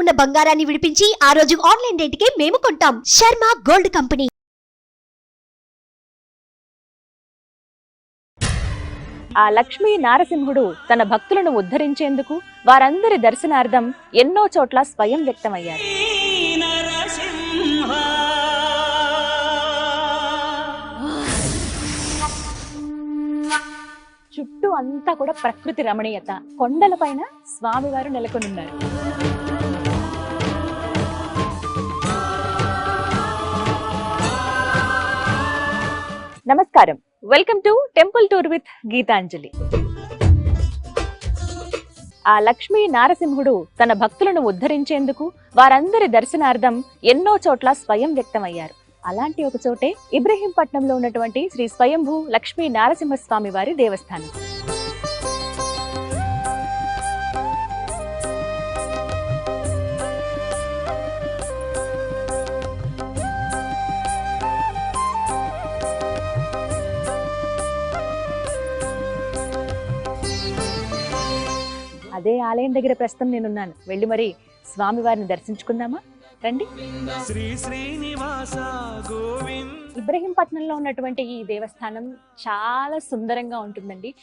ఉన్న బంగారాన్ని విడిపించి ఆ రోజు ఆన్లైన్ రేటుకే మేము కొంటాం. Sharma gold company. ఆ లక్ష్మీ నారసింహుడు తన భక్తులను ఉద్ధరించేందుకు వారందరి దర్శనార్థం ఎన్నో చోట్ల స్వయం వ్యక్తమయ్యారు. చుట్టూ అంతా కూడా ప్రకృతి రమణీయత. కొండలపైన స్వామివారు నెలకొనున్నారు. నమస్కారం. Welcome to temple tour with Geetanjali ఆ లక్ష్మీ నారసింహుడు తన భక్తులను ఉద్ధరించేందుకు వారందరి దర్శనార్థం ఎన్నో చోట్ల స్వయం వ్యక్తమయ్యారు. అలాంటి ఒక చోటే ఇబ్రహీంపట్నంలో ఉన్నటువంటి శ్రీ స్వయంభూ లక్ష్మీ నారసింహస్వామి వారి దేవస్థానం. అదే ఆలయం దగ్గర ప్రస్తుతం నేనున్నాను. వెళ్ళి మరి స్వామివారిని దర్శించుకుందామా? రండి. శ్రీ శ్రీనివాస గోవింద. ఇబ్రహీంపట్నంలో ఉన్నటువంటి ఈ దేవస్థానం చాలా సుందరంగా ఉంటుందండి.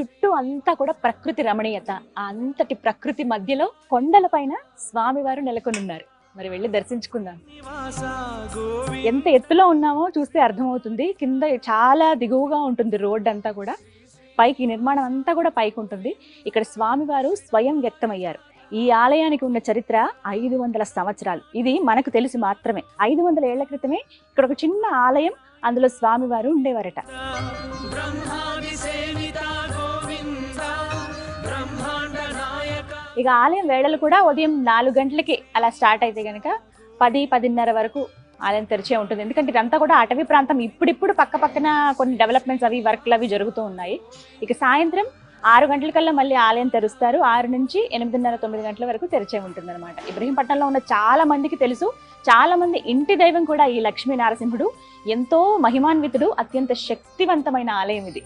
చుట్టూ అంతా కూడా ప్రకృతి రమణీయత. అంతటి ప్రకృతి మధ్యలో కొండలపైన స్వామివారు నెలకొనున్నారు. మరి వెళ్ళి దర్శించుకుందాం. ఎంత ఎత్తులో ఉన్నామో చూస్తే అర్థమవుతుంది. కింద చాలా దిగువగా ఉంటుంది రోడ్ అంతా కూడా. పైకి నిర్మాణం అంతా కూడా పైకి ఉంటుంది ఇక్కడ స్వామివారు స్వయం వ్యక్తమయ్యారు. ఈ ఆలయానికి ఉన్న చరిత్ర ఐదు వందల సంవత్సరాలు. ఇది మనకు తెలిసి మాత్రమే. ఐదు వందల ఏళ్ళ క్రితమే ఇక్కడ ఒక చిన్న ఆలయం అందులో స్వామివారు ఉండేవారట. ఇక ఆలయం వేళలు కూడా ఉదయం నాలుగు గంటలకి అలా స్టార్ట్ అయితే గనక పది పదిన్నర వరకు ఆలయం తెరిచే ఉంటుంది. ఎందుకంటే ఇదంతా కూడా అటవీ ప్రాంతం. ఇప్పుడిప్పుడు పక్క పక్కన కొన్ని డెవలప్మెంట్స్ అవి వర్క్లు అవి జరుగుతూ ఉన్నాయి. ఇక సాయంత్రం ఆరు గంటలకల్లా మళ్ళీ ఆలయం తెరుస్తారు. ఆరు నుంచి ఎనిమిదిన్నర తొమ్మిది గంటల వరకు తెరిచే ఉంటుంది అనమాట ఇబ్రహీంపట్నంలో ఉన్న చాలా మందికి తెలుసు. చాలా మంది ఇంటి దైవం కూడా ఈ లక్ష్మీ నారసింహుడు ఎంతో మహిమాన్వితుడు అత్యంత శక్తివంతమైన ఆలయం ఇది.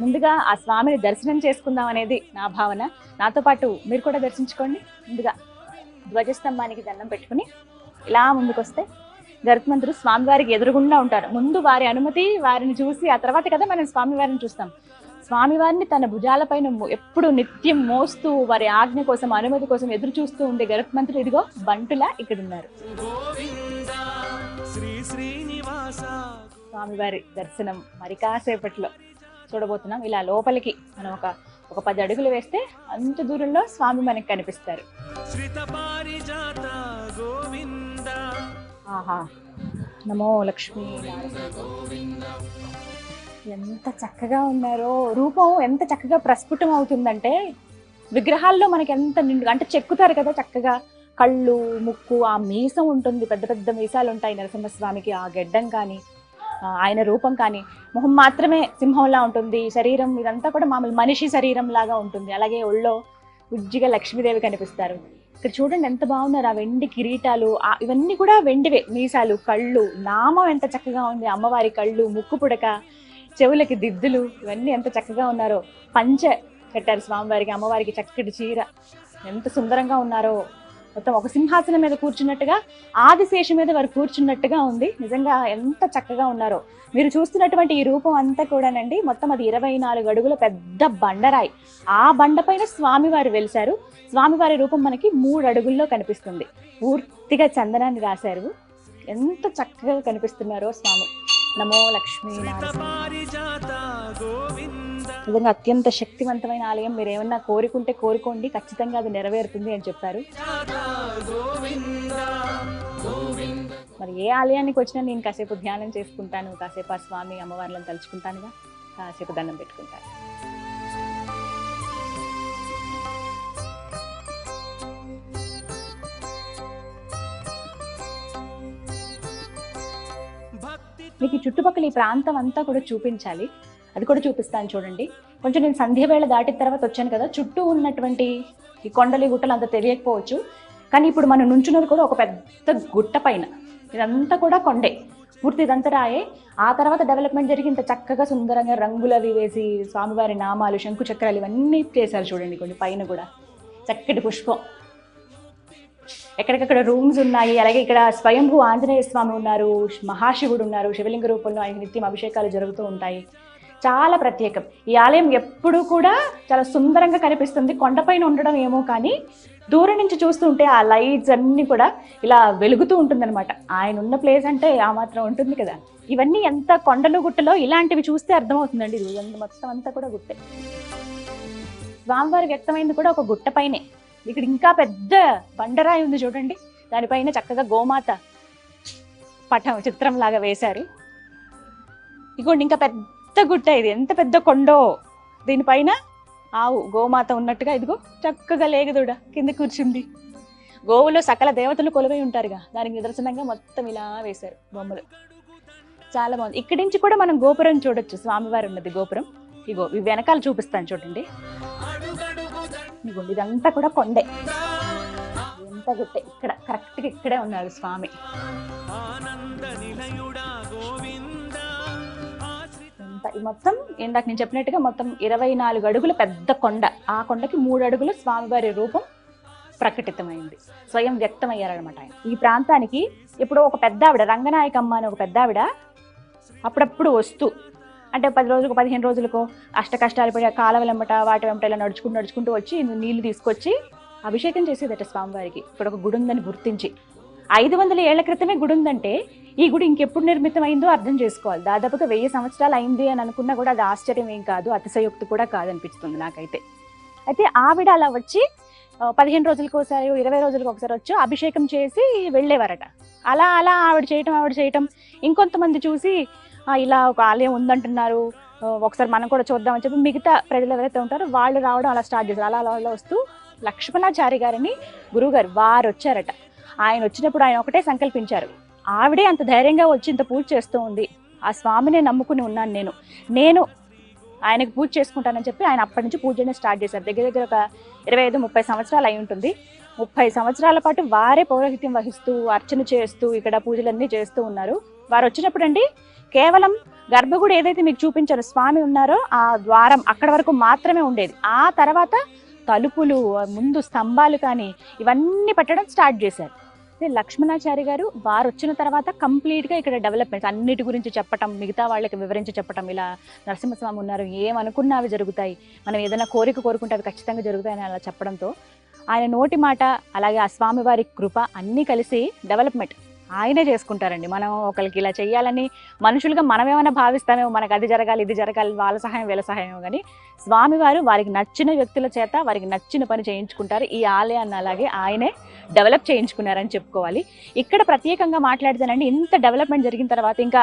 ముందుగా ఆ స్వామిని దర్శనం చేసుకుందాం అనేది నా భావన. నాతో పాటు మీరు కూడా దర్శించుకోండి. ముందుగా ధ్వజస్తంభానికి దండం పెట్టుకుని ఇలా ముందుకొస్తే గరుత్మంతుడు స్వామివారికి ఎదురుగుండా ఉంటారు. ముందు వారి అనుమతి వారిని చూసి ఆ తర్వాత కదా మనం స్వామివారిని చూస్తాం. స్వామివారిని తన భుజాలపైన ఎప్పుడు నిత్యం మోస్తూ వారి ఆజ్ఞ కోసం అనుమతి కోసం ఎదురు చూస్తూ ఉండే గరుత్మంతుడు ఇదిగో బంటులా ఇక్కడ ఉన్నారు గోవింద శ్రీ శ్రీనివాస. స్వామివారి దర్శనం మరి కాసేపట్లో. చూడబోతున్నాం. ఇలా లోపలికి మనం ఒక ఒక పది అడుగులు వేస్తే అంత దూరంలో స్వామి మనకి కనిపిస్తారు. ఆహా. నమో లక్ష్మీ. ఎంత చక్కగా ఉన్నారో. రూపం ఎంత చక్కగా ప్రస్ఫుటం అవుతుందంటే విగ్రహాల్లో మనకి ఎంత నిండు అంటే చెక్కుతారు కదా చక్కగా. కళ్ళు ముక్కు ఆ మీసం ఉంటుంది. పెద్ద పెద్ద మీసాలు ఉంటాయి నరసింహస్వామికి. ఆ గెడ్డం కానీ ఆయన రూపం కానీ మొహం మాత్రమే సింహంలా ఉంటుంది. శరీరం ఇదంతా కూడా మామూలు మనిషి శరీరం లాగా ఉంటుంది. అలాగే ఒళ్ళో ఉజ్జిగా లక్ష్మీదేవి కనిపిస్తారు. ఇక్కడ చూడండి ఎంత బాగున్నారు ఆ వెండి కిరీటాలు. ఇవన్నీ కూడా వెండివే. మీసాలు కళ్ళు నామం ఎంత చక్కగా ఉంది. అమ్మవారి కళ్ళు ముక్కు పుడక చెవులకి దిద్దులు ఇవన్నీ ఎంత చక్కగా ఉన్నారో. పంచ కట్టారు స్వామివారికి అమ్మవారికి చక్కటి చీర. ఎంత సుందరంగా ఉన్నారో. మొత్తం ఒక సింహాసనం మీద కూర్చున్నట్టుగా ఆదిశేషం మీద వారు కూర్చున్నట్టుగా ఉంది. నిజంగా ఎంత చక్కగా ఉన్నారో. మీరు చూస్తున్నటువంటి ఈ రూపం అంతా కూడానండి మొత్తం అది ఇరవై నాలుగు అడుగుల పెద్ద బండరాయి. ఆ బండపైన స్వామివారు వెలిశారు. స్వామివారి రూపం మనకి మూడు అడుగుల్లో కనిపిస్తుంది. పూర్తిగా చందనాన్ని రాశారు. ఎంత చక్కగా కనిపిస్తున్నారో స్వామి. నమో లక్ష్మీ గోవింద నిజంగా అత్యంత శక్తివంతమైన ఆలయం. మీరు ఏమన్నా కోరుకుంటే కోరుకోండి ఖచ్చితంగా అది నెరవేరుతుంది అని చెప్పారు. మరి ఏ ఆలయానికి వచ్చినా నేను కాసేపు ధ్యానం చేసుకుంటాను. కాసేపు ఆ స్వామి అమ్మవార్లను తలుచుకుంటానుగా. కాసేపు దండం పెట్టుకుంటాను. మీకు చుట్టుపక్కల ఈ ప్రాంతం అంతా కూడా చూపించాలి. అది కూడా చూపిస్తాను చూడండి. కొంచెం నేను సంధ్య వేళ దాటిన తర్వాత వచ్చాను కదా చుట్టూ ఉన్నటువంటి ఈ కొండలి గుట్టలు అంత తెలియకపోవచ్చు. కానీ ఇప్పుడు మనం నుంచున్నది కూడా ఒక పెద్ద గుట్ట పైన. ఇదంతా కూడా కొండే. పూర్తి ఇదంతా రాయే. ఆ తర్వాత డెవలప్మెంట్ జరిగి ఇంత చక్కగా సుందరంగా రంగులవి వేసి స్వామివారి నామాలు శంకు చక్రాలు ఇవన్నీ చేశారు చూడండి కొన్ని పైన కూడా. చక్కటి పుష్పం. ఎక్కడికక్కడ రూమ్స్ ఉన్నాయి. అలాగే ఇక్కడ స్వయంభూ ఆంజనేయ స్వామి ఉన్నారు మహాశివుడు ఉన్నారు శివలింగ రూపంలో ఆయన నిత్యం అభిషేకాలు జరుగుతూ ఉంటాయి. చాలా ప్రత్యేకం. ఈ ఆలయం ఎప్పుడూ కూడా చాలా సుందరంగా కనిపిస్తుంది. కొండపైన ఉండడం ఏమో కానీ దూరం నుంచి చూస్తుంటే ఆ లైట్స్ అన్నీ కూడా ఇలా వెలుగుతూ ఉంటుందన్నమాట. ఆయన ఉన్న ప్లేస్ అంటే ఆ మాత్రం ఉంటుంది కదా. ఇవన్నీ ఎంత కొండలు గుట్టలో ఇలాంటివి చూస్తే అర్థమవుతుందండి. ఇది మొత్తం అంతా కూడా గుట్టే. స్వామివారి వ్యక్తమైంది కూడా ఒక గుట్ట పైనే. ఇక్కడ ఇంకా పెద్ద బండరాయి ఉంది చూడండి. దానిపైన చక్కగా గోమాత పటం చిత్రం లాగా వేశారు. ఇగోండి ఇంకా పెద్ద గుట్ట ఇది. ఎంత పెద్ద కొండో. దీనిపైన ఆవు గోమాత ఉన్నట్టుగా ఇదిగో చక్కగా లేగదూడ కింద కూర్చుంది. గోవులో సకల దేవతలు కొలువై ఉంటారుగా. దానికి నిదర్శనంగా మొత్తం ఇలా వేశారు బొమ్మలు. చాలా బాగుంది. ఇక్కడి నుంచి కూడా మనం గోపురం చూడొచ్చు. స్వామివారి ఉన్నది గోపురం. ఇగో ఇవి వెనకాల చూపిస్తాను చూడండి. ఇగో ఇదంతా కూడా కొండే. ఎంత గుట్టే. ఇక్కడ కరెక్ట్గా ఇక్కడే ఉన్నారు స్వామి. మొత్తం ఇందాక నేను చెప్పినట్టుగా మొత్తం ఇరవై నాలుగు అడుగుల పెద్ద కొండ. ఆ కొండకి మూడు అడుగులు స్వామివారి రూపం ప్రకటితమైంది. స్వయం వ్యక్తమయ్యారనమాట ఆయన. ఈ ప్రాంతానికి ఇప్పుడు ఒక పెద్ద ఆవిడ రంగనాయకమ్మ అని ఒక పెద్ద ఆవిడ అప్పుడప్పుడు వస్తూ అంటే పది రోజులకు పదిహేను రోజులకు అష్ట కష్టాలు పడి ఆ వెంబట వాటి వెంబట ఇలా నడుచుకుంటూ నడుచుకుంటూ వచ్చి నీళ్ళు తీసుకొచ్చి అభిషేకం చేసేదట స్వామివారికి. ఇక్కడ ఒక గుడి ఉందని గుర్తించి. ఐదు వందల ఏళ్ళ క్రితమే గుడి ఉందంటే ఈ గుడి ఇంకెప్పుడు నిర్మితమైందో అర్థం చేసుకోవాలి. దాదాపుగా వెయ్యి సంవత్సరాలు అయింది అని అనుకున్నా కూడా అది ఆశ్చర్యం ఏం కాదు అతిశయోక్తి కూడా కాదనిపిస్తుంది నాకైతే. అయితే ఆవిడ అలా వచ్చి పదిహేను రోజులకు ఒకసారి ఇరవై రోజులకు ఒకసారి వచ్చి అభిషేకం చేసి వెళ్ళేవారట. అలా అలా ఆవిడ చేయటం ఆవిడ చేయటం ఇంకొంతమంది చూసి ఇలా ఒక ఆలయం ఉందంటున్నారు. ఒకసారి మనం కూడా చూద్దామని చెప్పి మిగతా ప్రజలు ఎవరైతే ఉంటారో వాళ్ళు రావడం అలా స్టార్ట్ చేశారు. అలా అలా అలా వస్తూ లక్ష్మణాచారి గారిని గురువుగారు వారు వచ్చారట ఆయన వచ్చినప్పుడు ఆయన ఒకటే సంకల్పించారు. ఆవిడే అంత ధైర్యంగా వచ్చి ఇంత పూజ చేస్తూ ఉంది. ఆ స్వామినే నమ్ముకుని ఉన్నాను నేను. నేను ఆయనకు పూజ చేసుకుంటానని చెప్పి ఆయన అప్పటి నుంచి పూజనే స్టార్ట్ చేశారు. దగ్గర దగ్గర ఒక ఇరవై ఐదు ముప్పై సంవత్సరాలు అయి ఉంటుంది. ముప్పై సంవత్సరాల పాటు వారే పౌరోహిత్యం వహిస్తూ అర్చన చేస్తూ ఇక్కడ పూజలన్నీ చేస్తూ ఉన్నారు. వారు వచ్చినప్పుడు అండి కేవలం గర్భగుడి ఏదైతే మీకు చూపించారో స్వామి ఉన్నారో ఆ ద్వారం అక్కడ వరకు మాత్రమే ఉండేది. ఆ తర్వాత తలుపులు ముందు స్తంభాలు కానీ ఇవన్నీ పెట్టడం స్టార్ట్ చేశారు. లక్ష్మణాచారి గారు వారు వచ్చిన తర్వాత కంప్లీట్గా ఇక్కడ డెవలప్మెంట్స్ అన్నిటి గురించి చెప్పటం మిగతా వాళ్ళకి వివరించి చెప్పటం ఇలా నరసింహస్వామి ఉన్నారు ఏమనుకున్నా అవి జరుగుతాయి మనం ఏదైనా కోరిక కోరుకుంటే అవి ఖచ్చితంగా జరుగుతాయని అలా చెప్పడంతో ఆయన నోటి మాట అలాగే ఆ స్వామివారి కృప అన్నీ కలిసి డెవలప్మెంట్ ఆయనే చేసుకుంటారండి. మనం ఒకరికి ఇలా చేయాలని మనుషులుగా మనం ఏమైనా భావిస్తామేమో మనకు అది జరగాలి ఇది జరగాలి వాళ్ళ సహాయం వీళ్ళ సహాయం కానీ స్వామివారు వారికి నచ్చిన వ్యక్తుల చేత వారికి నచ్చిన పని చేయించుకుంటారు. ఈ ఆలయాన్ని అలాగే ఆయనే డెవలప్ చేయించుకున్నారని చెప్పుకోవాలి. ఇక్కడ ప్రత్యేకంగా మాట్లాడితేనండి ఇంత డెవలప్మెంట్ జరిగిన తర్వాత ఇంకా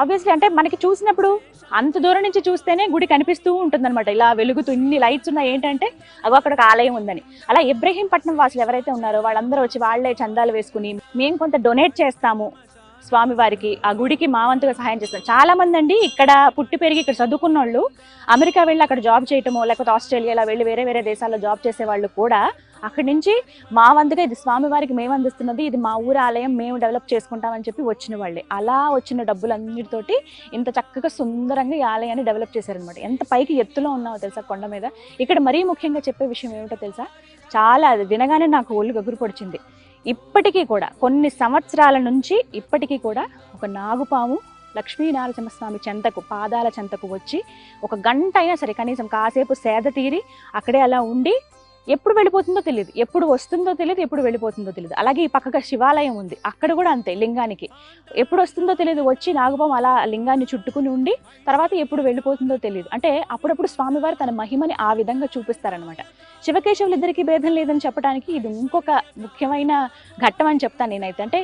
ఆబ్వియస్లీ అంటే మనకి చూసినప్పుడు అంత దూరం నుంచి చూస్తేనే గుడి కనిపిస్తూ ఉంటుందన్నమాట. ఇలా వెలుగుతూ ఇన్ని లైట్స్ ఉన్నాయి ఏంటంటే అగో అక్కడ ఒక ఆలయం ఉందని. అలా ఇబ్రహీంపట్నం వాసులు ఎవరైతే ఉన్నారో వాళ్ళందరూ వచ్చి వాళ్ళే చందాలు వేసుకుని మేము కొంత డొనేట్ చేస్తాము స్వామివారికి ఆ గుడికి మావంతుగా సహాయం చేస్తాం. చాలా మంది అండి ఇక్కడ పుట్టి పెరిగి ఇక్కడ చదువుకున్న వాళ్ళు అమెరికా వెళ్ళి అక్కడ జాబ్ చేయటమో లేకపోతే ఆస్ట్రేలియాలో వెళ్ళి వేరే వేరే దేశాల్లో జాబ్ చేసే వాళ్ళు కూడా అక్కడి నుంచి మా వంతుగా ఇది స్వామివారికి మేము అందిస్తున్నది ఇది మా ఊరు ఆలయం మేము డెవలప్ చేసుకుంటామని చెప్పి వచ్చిన వాళ్ళే. అలా వచ్చిన డబ్బులన్నిటితోటి ఇంత చక్కగా సుందరంగా ఈ ఆలయాన్ని డెవలప్ చేశారనమాట ఎంత పైకి ఎత్తులో ఉన్నావో తెలుసా కొండ మీద? ఇక్కడ మరీ ముఖ్యంగా చెప్పే విషయం ఏమిటో తెలుసా? చాలా అది వినగానే నాకు ఒళ్ళు గగురు పొడిచింది. ఇప్పటికీ కూడా కొన్ని సంవత్సరాల నుంచి ఇప్పటికీ కూడా ఒక నాగుపాము లక్ష్మీనరసింహస్వామి చెంతకు పాదాల చెంతకు వచ్చి ఒక గంట అయినా సరే కనీసం కాసేపు సేద తీరి అక్కడే అలా ఉండి ఎప్పుడు వెళ్ళిపోతుందో తెలియదు ఎప్పుడు వస్తుందో తెలియదు ఎప్పుడు వెళ్ళిపోతుందో తెలియదు అలాగే ఈ పక్కగా శివాలయం ఉంది. అక్కడ కూడా అంతే లింగానికి. ఎప్పుడు వస్తుందో తెలియదు వచ్చి నాగపాము అలా లింగాన్ని చుట్టుకుని ఉండి తర్వాత ఎప్పుడు వెళ్ళిపోతుందో తెలియదు అంటే అప్పుడప్పుడు స్వామివారు తన మహిమని ఆ విధంగా చూపిస్తారనమాట శివకేశవులు ఇద్దరికి భేదం లేదని చెప్పడానికి ఇది ఇంకొక ముఖ్యమైన ఘట్టం అని చెప్తాను నేనైతే. అంటే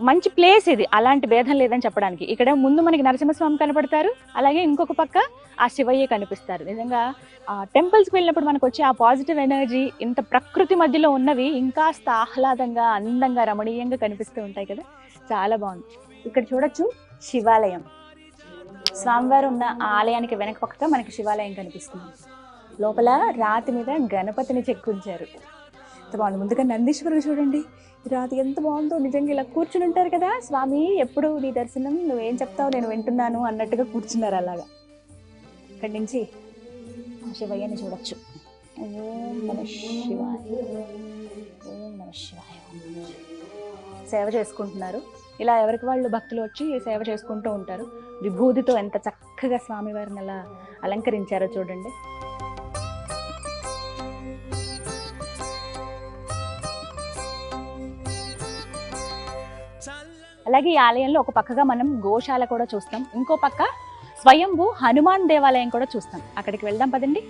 మంచి ప్లేస్ ఇది. అలాంటి భేదం లేదని చెప్పడానికి. ఇక్కడ ముందు మనకి నరసింహస్వామి కనపడతారు. అలాగే ఇంకొక పక్క ఆ శివయ్య కనిపిస్తారు. నిజంగా ఆ టెంపుల్స్కి వెళ్ళినప్పుడు మనకు వచ్చే ఆ పాజిటివ్ ఎనర్జీ ఇంత ప్రకృతి మధ్యలో ఉన్నవి ఇంకాస్త ఆహ్లాదంగా అందంగా రమణీయంగా కనిపిస్తూ ఉంటాయి కదా. చాలా బాగుంది. ఇక్కడ చూడొచ్చు శివాలయం. స్వామివారు ఉన్న ఆ ఆలయానికి వెనక పక్కగా మనకి శివాలయం కనిపిస్తుంది. లోపల రాతి మీద గణపతిని చెక్కుంచారు. ఎంత బాగుంది ముందుగా నందీశ్వరుడు చూడండి. రాత్రి ఎంత బాగుందో. నిజంగా ఇలా కూర్చుని ఉంటారు కదా స్వామి ఎప్పుడు నీ దర్శనం? నువ్వేం చెప్తావు? నేను వింటున్నాను అన్నట్టుగా కూర్చున్నారు అలాగా. ఇక్కడి నుంచి శివయ్యని చూడొచ్చు. ఓం నమ శివాయ. ఓం నమ శివాయ. సేవ చేసుకుంటున్నారు. ఇలా ఎవరికి వాళ్ళు భక్తులు వచ్చి సేవ చేసుకుంటూ ఉంటారు. విభూతితో ఎంత చక్కగా స్వామివారిని అలా అలంకరించారో చూడండి. అలాగే ఈ ఆలయంలో ఒక పక్కగా మనం గోశాల కూడా చూస్తాం. ఇంకో పక్క స్వయంభూ హనుమాన్ దేవాలయం కూడా చూస్తాం. అక్కడికి వెళ్దాం పదండి.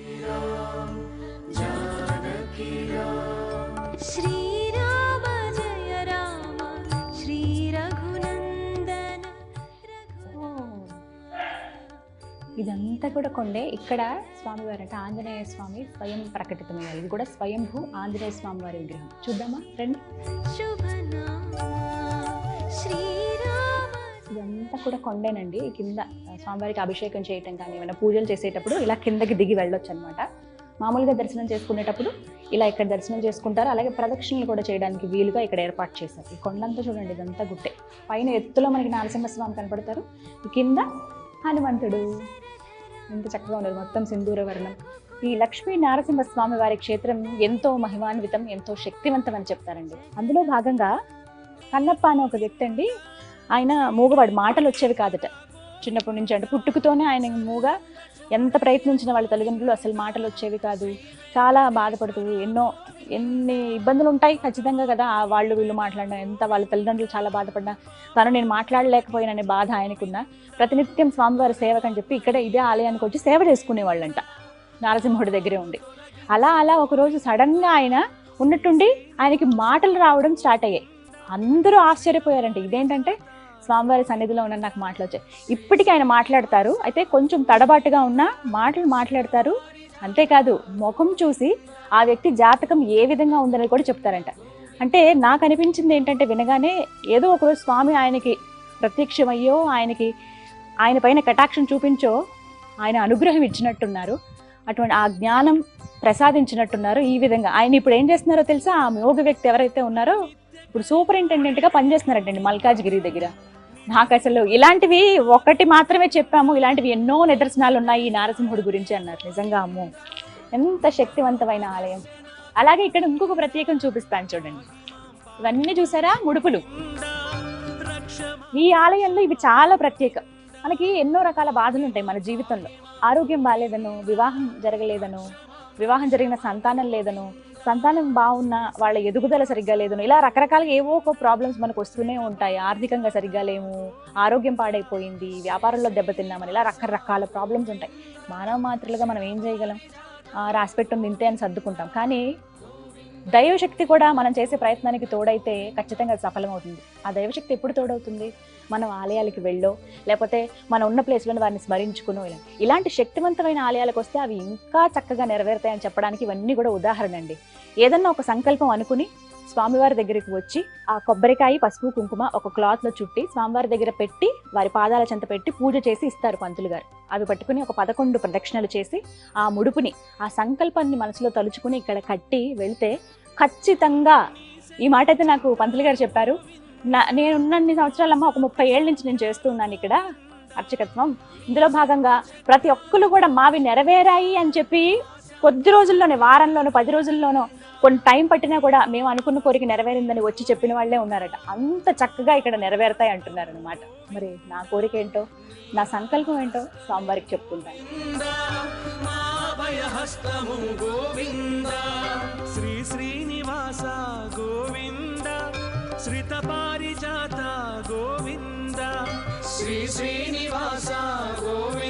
ఇదంతా కూడా కొండే. ఇక్కడ స్వామివారు అంటే ఆంజనేయ స్వామి స్వయం ప్రకటితమయ్యారు ఇది కూడా స్వయంభూ ఆంజనేయ స్వామి వారి విగ్రహం. చూద్దామా? రండి. శుభనా కూడా కొండేనండి. కింద స్వామివారికి అభిషేకం చేయటం కానీ ఏమైనా పూజలు చేసేటప్పుడు ఇలా కిందకి దిగి వెళ్ళొచ్చు అనమాట మామూలుగా దర్శనం చేసుకునేటప్పుడు ఇలా ఇక్కడ దర్శనం చేసుకుంటారు. అలాగే ప్రదక్షిణలు కూడా చేయడానికి వీలుగా ఇక్కడ ఏర్పాటు చేశారు. ఈ కొండంతా చూడండి ఇదంతా గుట్టే. పైన ఎత్తులో మనకి నరసింహస్వామి కనపడతారు. కింద హనుమంతుడు. ఎంత చక్కగా ఉన్నారు. మొత్తం సింధూర వర్ణం. ఈ లక్ష్మీ నరసింహస్వామి వారి క్షేత్రం ఎంతో మహిమాన్వితం ఎంతో శక్తివంతం అని చెప్తారండి. అందులో భాగంగా కన్నప్ప అనే ఒక వ్యక్తి అండి. ఆయన మూగవాడు మాటలు వచ్చేవి కాదట. చిన్నప్పటి నుంచి అంటే పుట్టుకతోనే ఆయన మూగ. ఎంత ప్రయత్నించిన వాళ్ళ తల్లిదండ్రులు అసలు మాటలు వచ్చేవి కాదు. చాలా బాధపడుతూ ఎన్నో ఎన్ని ఇబ్బందులు ఉంటాయి ఖచ్చితంగా కదా వాళ్ళు వీళ్ళు మాట్లాడినా. ఎంత వాళ్ళ తల్లిదండ్రులు చాలా బాధపడినా. తను నేను మాట్లాడలేకపోయాననే బాధ ఆయనకున్న. ప్రతినిత్యం స్వామివారి సేవకని చెప్పి ఇక్కడ ఇదే ఆలయానికి వచ్చి సేవ చేసుకునేవాళ్ళంట. నరసింహుడి దగ్గరే ఉండి. అలా అలా ఒకరోజు సడన్గా ఆయన ఉన్నట్టుండి ఆయనకి మాటలు రావడం స్టార్ట్ అయ్యాయి. అందరూ ఆశ్చర్యపోయారంట. ఇదేంటంటే స్వామివారి సన్నిధిలో ఉన్న నాకు మాటలు వచ్చాయి. ఇప్పటికీ ఆయన మాట్లాడతారు. అయితే కొంచెం తడబాటుగా ఉన్న మాటలు మాట్లాడతారు. అంతేకాదు ముఖం చూసి ఆ వ్యక్తి జాతకం ఏ విధంగా ఉందని కూడా చెప్తారంట. అంటే నాకు అనిపించింది ఏంటంటే వినగానే ఏదో ఒకరోజు స్వామి ఆయనకి ప్రత్యక్షమయ్యో ఆయనకి ఆయన పైన కటాక్షం చూపించో ఆయన అనుగ్రహం ఇచ్చినట్టున్నారు. అటువంటి ఆ జ్ఞానం ప్రసాదించినట్టున్నారు ఈ విధంగా. ఆయన ఇప్పుడు ఏం చేస్తున్నారో తెలుసా? ఆ యోగ వ్యక్తి ఎవరైతే ఉన్నారో ఇప్పుడు సూపరింటెండెంట్గా పనిచేస్తున్నారంటండి మల్కాజ్గిరి దగ్గర. నాకు అసలు ఇలాంటివి ఒకటి మాత్రమే చెప్పాము. ఇలాంటివి ఎన్నో నిదర్శనాలు ఉన్నాయి ఈ నారసింహుడి గురించి అన్నారు. నిజంగా అమ్మో ఎంత శక్తివంతమైన ఆలయం. అలాగే ఇక్కడ ఇంకొక ప్రత్యేకం చూపిస్తాను చూడండి. ఇవన్నీ చూసారా? ముడుపులు. ఈ ఆలయంలో ఇవి చాలా ప్రత్యేకం. మనకి ఎన్నో రకాల బాధలు ఉంటాయి మన జీవితంలో. ఆరోగ్యం బాగాలేదనో వివాహం జరగలేదనో వివాహం జరిగిన సంతానం లేదనో సంతానం బాగున్న వాళ్ళ ఎదుగుదల సరిగ్గా లేదనో ఇలా రకరకాలుగా ఏవో ఒక ప్రాబ్లమ్స్ మనకు వస్తూనే ఉంటాయి. ఆర్థికంగా సరిగ్గా లేము ఆరోగ్యం పాడైపోయింది వ్యాపారంలో దెబ్బతిన్నామని ఇలా రకరకాల ప్రాబ్లమ్స్ ఉంటాయి. మానవ మాత్రలుగా మనం ఏం చేయగలం? రాసిపెట్టం రాసిపెట్టుంది ఇంతే అని సర్దుకుంటాం. కానీ దైవశక్తి కూడా మనం చేసే ప్రయత్నానికి తోడైతే ఖచ్చితంగా అది సఫలమవుతుంది. ఆ దైవశక్తి ఎప్పుడు తోడవుతుంది? మనం ఆలయాలకి వెళ్ళో లేకపోతే మనం ఉన్న ప్లేస్లో వారిని స్మరించుకునో ఇలా ఇలాంటి శక్తివంతమైన ఆలయాలకు వస్తే అవి ఇంకా చక్కగా నెరవేరుతాయని చెప్పడానికి ఇవన్నీ కూడా ఉదాహరణ అండి ఏదన్నా ఒక సంకల్పం అనుకుని స్వామివారి దగ్గరికి వచ్చి ఆ కొబ్బరికాయ పసుపు కుంకుమ ఒక క్లాత్లో చుట్టి స్వామివారి దగ్గర పెట్టి వారి పాదాల చెంత పెట్టి పూజ చేసి ఇస్తారు పంతులు గారు. అవి పట్టుకుని ఒక పదకొండు ప్రదక్షిణలు చేసి ఆ ముడుపుని ఆ సంకల్పాన్ని మనసులో తలుచుకుని ఇక్కడ కట్టి వెళ్తే ఖచ్చితంగా ఈ మాట అయితే నాకు పంతులు గారు చెప్పారు. నా నేను ఉన్నన్ని సంవత్సరాలమ్మ ఒక ముప్పై ఏళ్ళ నుంచి నేను చేస్తూ ఉన్నాను ఇక్కడ అర్చకత్వం. ఇందులో భాగంగా ప్రతి ఒక్కరు కూడా మావి నెరవేరాయి అని చెప్పి కొద్ది రోజుల్లోనే వారంలోనో పది రోజుల్లోనో కొన్ని టైం పట్టినా కూడా మేము అనుకున్న కోరిక నెరవేరిందని వచ్చి చెప్పిన వాళ్ళే ఉన్నారట. అంత చక్కగా ఇక్కడ నెరవేరుతాయి అంటున్నారు అనమాట మరి నా కోరిక ఏంటో నా సంకల్పం ఏంటో స్వామివారికి చెప్పుకుంటాను శ్రీ శ్రీనివాస గోవింద శ్రిత పారిజాత గోవింద. శ్రీ శ్రీనివాస గోవింద.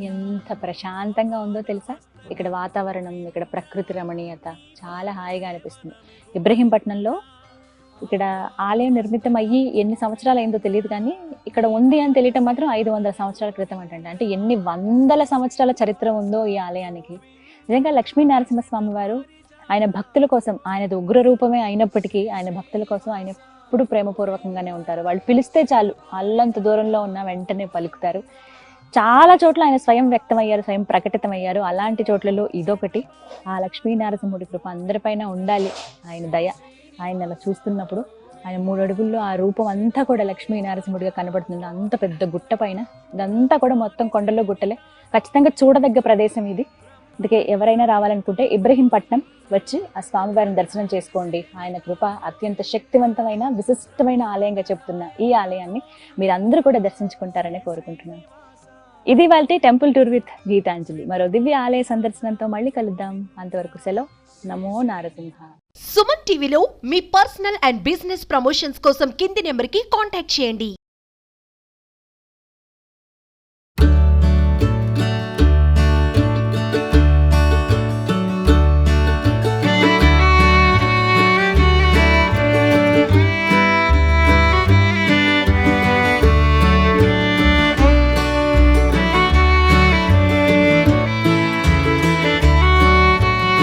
ఎంత ప్రశాంతంగా ఉందో తెలుసా? ఇక్కడ వాతావరణం ఇక్కడ ప్రకృతి రమణీయత చాలా హాయిగా అనిపిస్తుంది. ఇబ్రహీంపట్నంలో ఇక్కడ ఆలయం నిర్మితం అయ్యి ఎన్ని సంవత్సరాలు అయిందో తెలియదు కానీ ఇక్కడ ఉంది అని తెలియటం మాత్రం ఐదు వందల సంవత్సరాల క్రితం అంటే అంటే ఎన్ని వందల సంవత్సరాల చరిత్ర ఉందో ఈ ఆలయానికి. నిజంగా లక్ష్మీ నరసింహస్వామి వారు ఆయన భక్తుల కోసం ఆయనది ఉగ్ర రూపమే అయినప్పటికీ ఆయన భక్తుల కోసం ఆయన ఎప్పుడు ప్రేమపూర్వకంగానే ఉంటారు. వాళ్ళు పిలిస్తే చాలు అల్లంత దూరంలో ఉన్న వెంటనే పలుకుతారు. చాలా చోట్ల ఆయన స్వయం వ్యక్తమయ్యారు స్వయం ప్రకటితమయ్యారు. అలాంటి చోట్లలో ఇదొకటి. ఆ లక్ష్మీనరసింహుడి కృప అందరిపైన ఉండాలి ఆయన దయ. ఆయన అలా చూస్తున్నప్పుడు ఆయన మూడు అడుగుల్లో ఆ రూపం అంతా కూడా లక్ష్మీ నరసింహుడిగా కనబడుతుంది. అంత పెద్ద గుట్ట పైన. ఇదంతా కూడా మొత్తం కొండల్లో గుట్టలే. ఖచ్చితంగా చూడదగ్గ ప్రదేశం ఇది. అందుకే ఎవరైనా రావాలనుకుంటే ఇబ్రహీంపట్నం వచ్చి ఆ స్వామివారిని దర్శనం చేసుకోండి. ఆయన కృప అత్యంత శక్తివంతమైన విశిష్టమైన ఆలయంగా చెప్తున్న ఈ ఆలయాన్ని మీరందరూ కూడా దర్శించుకుంటారని కోరుకుంటున్నాను. ఇది వాళ్ళ టెంపుల్ టూర్ విత్ గీతాంజలి. మరో దివ్య ఆలయ సందర్శనంతో మళ్ళీ కలుద్దాం. అంతవరకు సెలవు. నమో నారసింహ. సుమన్ టీవీలో మీ పర్సనల్ అండ్ బిజినెస్ ప్రమోషన్స్ కోసం కింది నెంబర్కి కాంటాక్ట్ చేయండి.